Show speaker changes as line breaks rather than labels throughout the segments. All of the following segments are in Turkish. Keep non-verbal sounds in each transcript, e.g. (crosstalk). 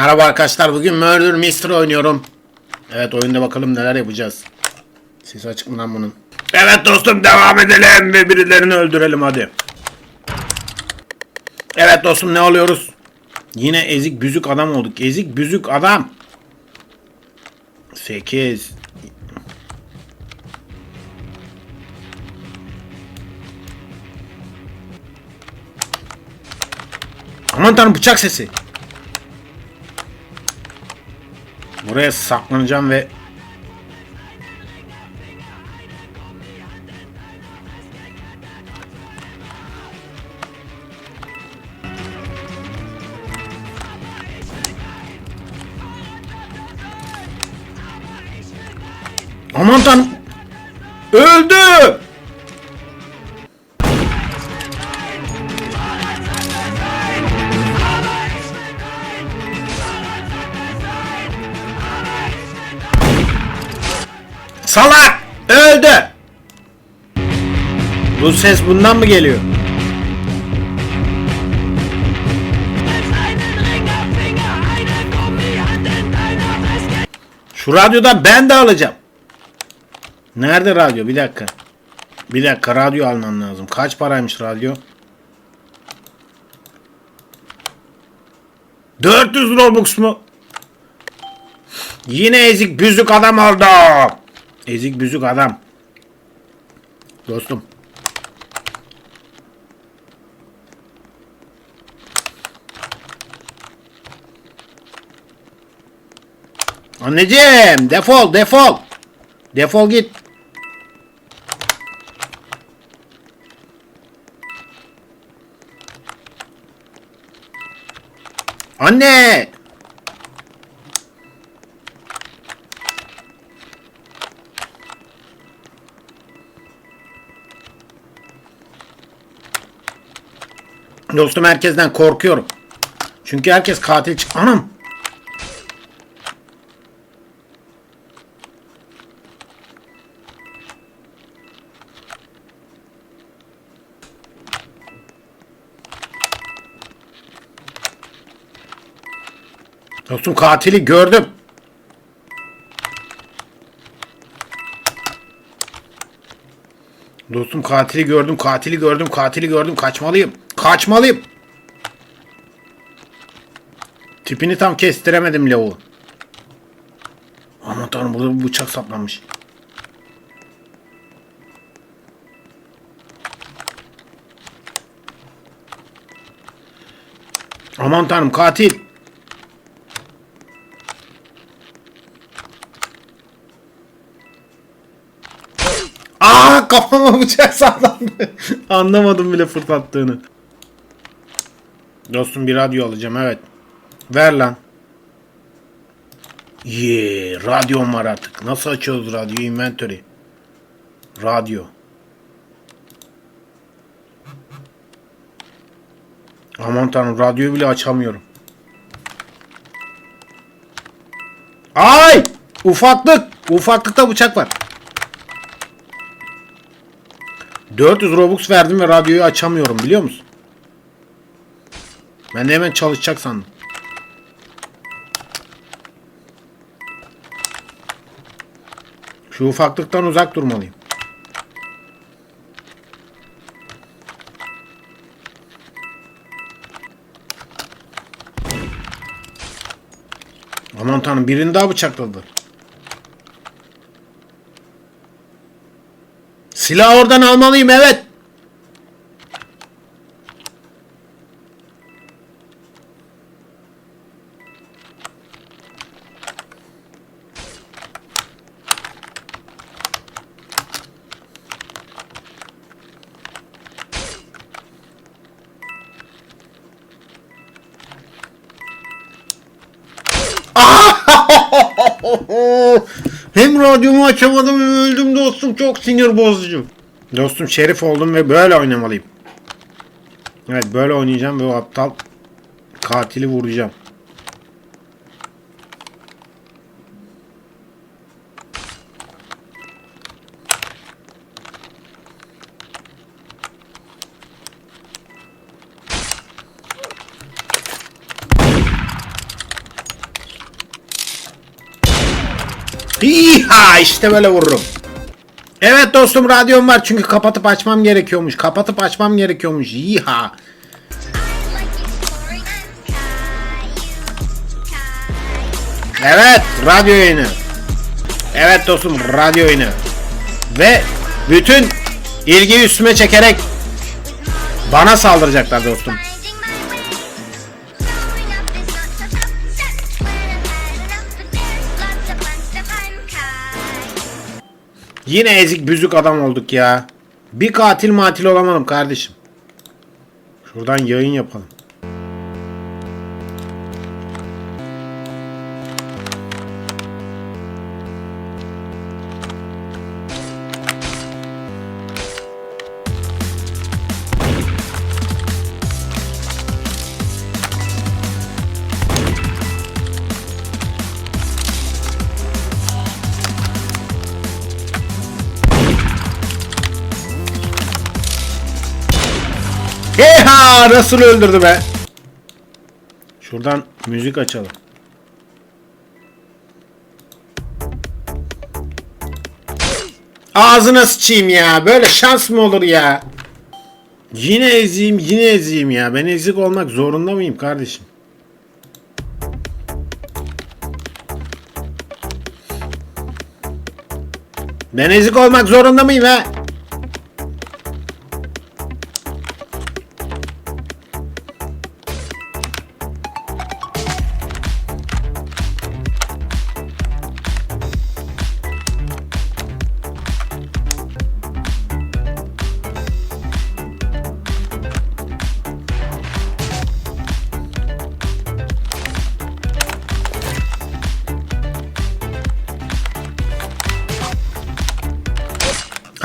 Merhaba arkadaşlar bugün Murder Mystery oynuyorum. Evet oyunda bakalım neler yapacağız. Ses açık mı lan bunun? Evet dostum devam edelim ve birilerini öldürelim hadi. Evet dostum ne oluyoruz? Yine ezik büzük adam olduk. Ezik büzük adam. 8 Aman tanrım bıçak sesi. Buraya saklanacağım ve Aman tanrım. Salak! Öldü! Bu ses bundan mı geliyor? Şu radyoda ben de alacağım. Nerede radyo? Bir dakika. Bir dakika radyo almam lazım. Kaç paraymış radyo? 400 Robux mu? Yine ezik büzük adam oldu. Ezik büzük adam. Dostum. Anneciğim defol defol. Defol git. Anne! Dostum herkesten korkuyorum. Çünkü herkes katil çık... Anam! Dostum katili gördüm. Dostum katili gördüm, katili gördüm, katili gördüm. Kaçmalıyım. Kaçmalıyım. Tipini tam kestiremedim lavuğu. Aman tanrım burada bir bıçak saplanmış. Aman tanrım katil. Aa kafama bıçak saplandı. (laughs) Anlamadım bile fırlattığını. Dostum bir radyo alacağım evet. Ver lan. Yee, radyom var artık. Nasıl açıyoruz radyo inventory? Radyo. Aman tanrım radyoyu bile açamıyorum. Ay! Ufaklık! Ufaklıkta bıçak var. 400 Robux verdim ve radyoyu açamıyorum biliyor musun? Ben de hemen çalışacak sandım. Şu ufaklıktan uzak durmalıyım. Aman tanrım birini daha bıçakladılar. Silah oradan almalıyım evet. Hem radyomu açamadım öldüm dostum. Çok sinir bozucu. Dostum şerif oldum ve böyle oynamalıyım. Evet böyle oynayacağım ve o aptal katili vuracağım. İha işte böyle vururum. Evet dostum radyom var çünkü kapatıp açmam gerekiyormuş. Kapatıp açmam gerekiyormuş. İha. Evet radyo yayını. Evet dostum radyo yayını. Ve bütün ilgi üstüme çekerek bana saldıracaklar dostum. Yine ezik büzük adam olduk ya. Bir katil matil olamadım kardeşim. Şuradan yayın yapalım. Nasıl öldürdü be? Şuradan müzik açalım. Ağzına sıçayım ya. Böyle şans mı olur ya? Yine ezeyim, yine ezeyim ya. Ben ezik olmak zorunda mıyım kardeşim? Ben ezik olmak zorunda mıyım ha?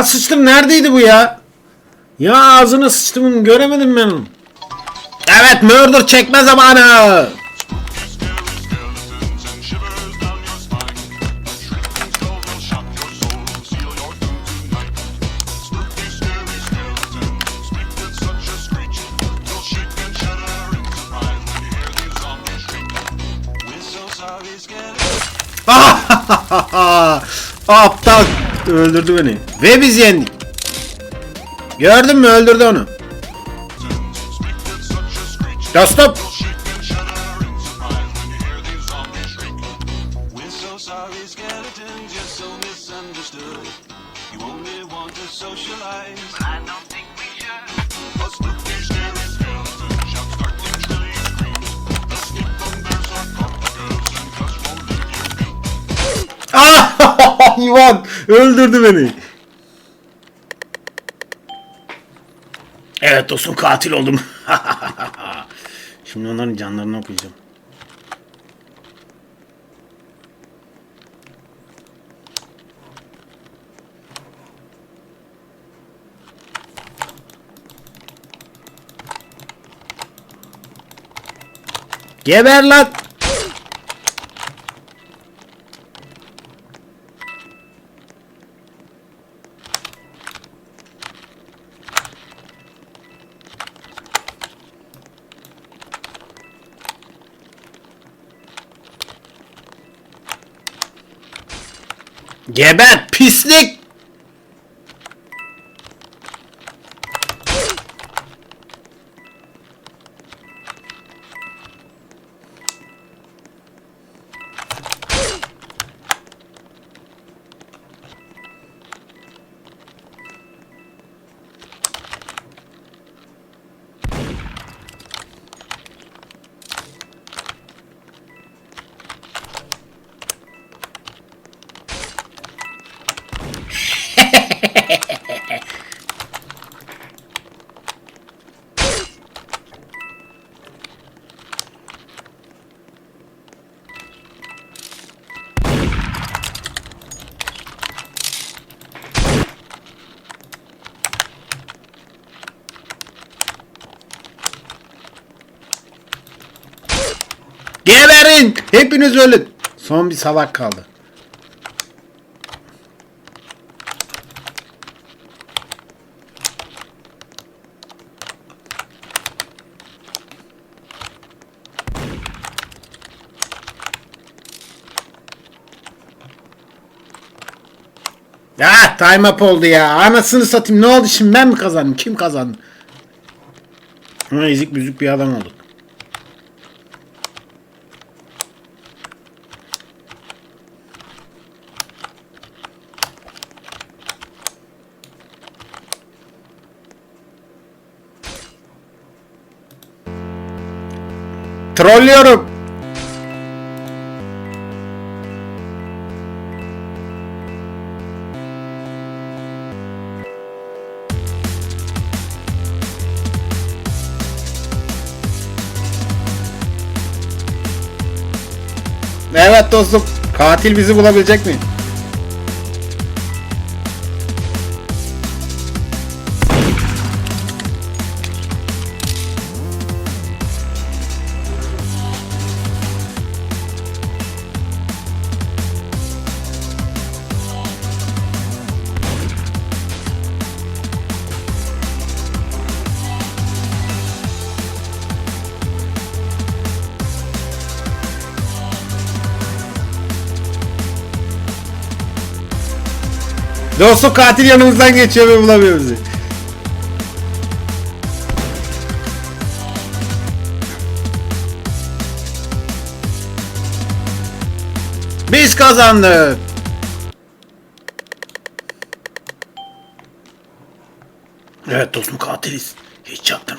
Ha sıçtım neredeydi bu ya? Ya ağzını sıçtım göremedim ben. Evet murder çekme zamanı.
skeletons and shivers down your spine. A shrieking skull will shock your soul and seal your doom tonight. Spooky, scary skeletons speak with such a screech. You'll shake and shudder in surprise when you hear these zombies shriek. We're so sorry, skeletons.
Aptal öldürdü beni. Ve biz yendik. Gördün mü öldürdü onu. Dostum. Ah (laughs) hayvan öldürdü beni. Evet dostum katil oldum. (laughs) Şimdi onların canlarını okuyacağım. Geber lan. Geber pislik. Geberin! Hepiniz ölün. Son bir salak kaldı. Time up oldu ya. Anasını satayım. Ne oldu şimdi ben mi kazandım? Kim kazandı? Ama ezik büzük bir adam olduk. Trollüyorum. Dostum. Katil bizi bulabilecek mi? Dostum katil yanımızdan geçiyor ve bulamıyor bizi. Biz kazandık. Evet dostum katiliz. Hiç çaktırmayın.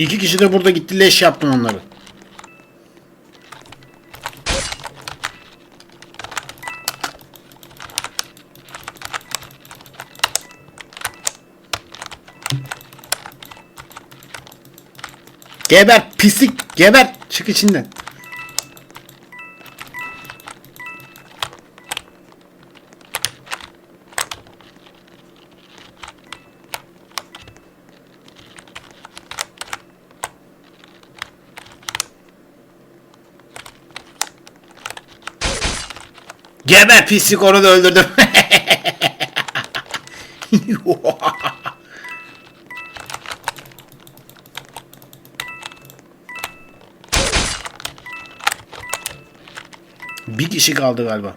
İki kişi de burada gitti leş yaptın onları. Geber pislik geber çık içinden. Geber pislik onu da öldürdüm. (laughs) Bir kişi kaldı galiba.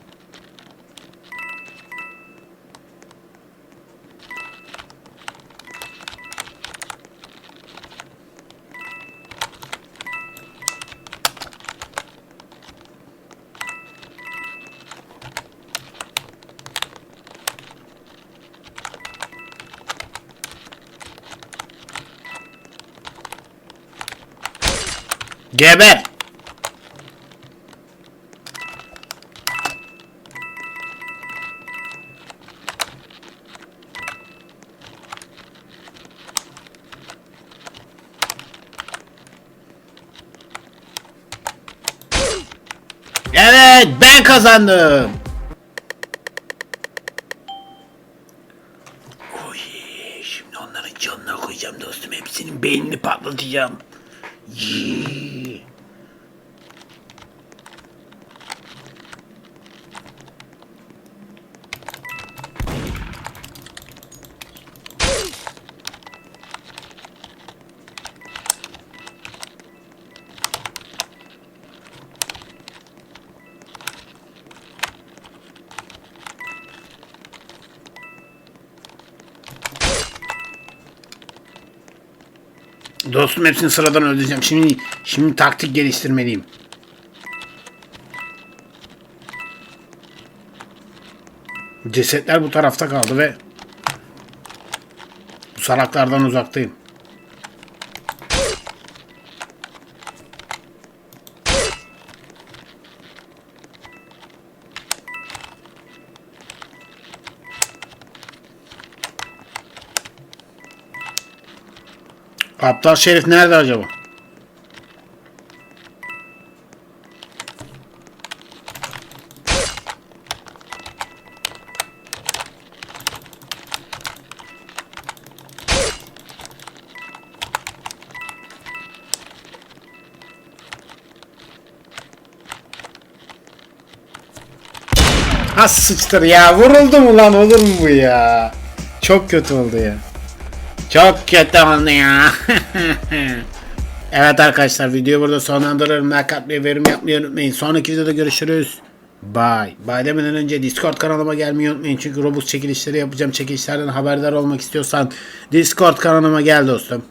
Geber. Evet ben kazandım. Oy, şimdi onların canına koyacağım dostum. Hepsinin beynini patlatacağım. いい。Dostum hepsini sıradan öldüreceğim. Şimdi şimdi taktik geliştirmeliyim. Cesetler bu tarafta kaldı ve bu salaklardan uzaktayım. Kaptan Şerif nerede acaba? Ha sıçtır ya vuruldum ulan olur mu bu ya? Çok kötü oldu ya. Çok kötü oldu ya. (laughs) evet arkadaşlar videoyu burada sonlandırıyorum. Like atmayı yorum yapmayı unutmayın. Sonraki videoda görüşürüz. Bye. Bye demeden önce Discord kanalıma gelmeyi unutmayın. Çünkü Robux çekilişleri yapacağım. Çekilişlerden haberdar olmak istiyorsan Discord kanalıma gel dostum.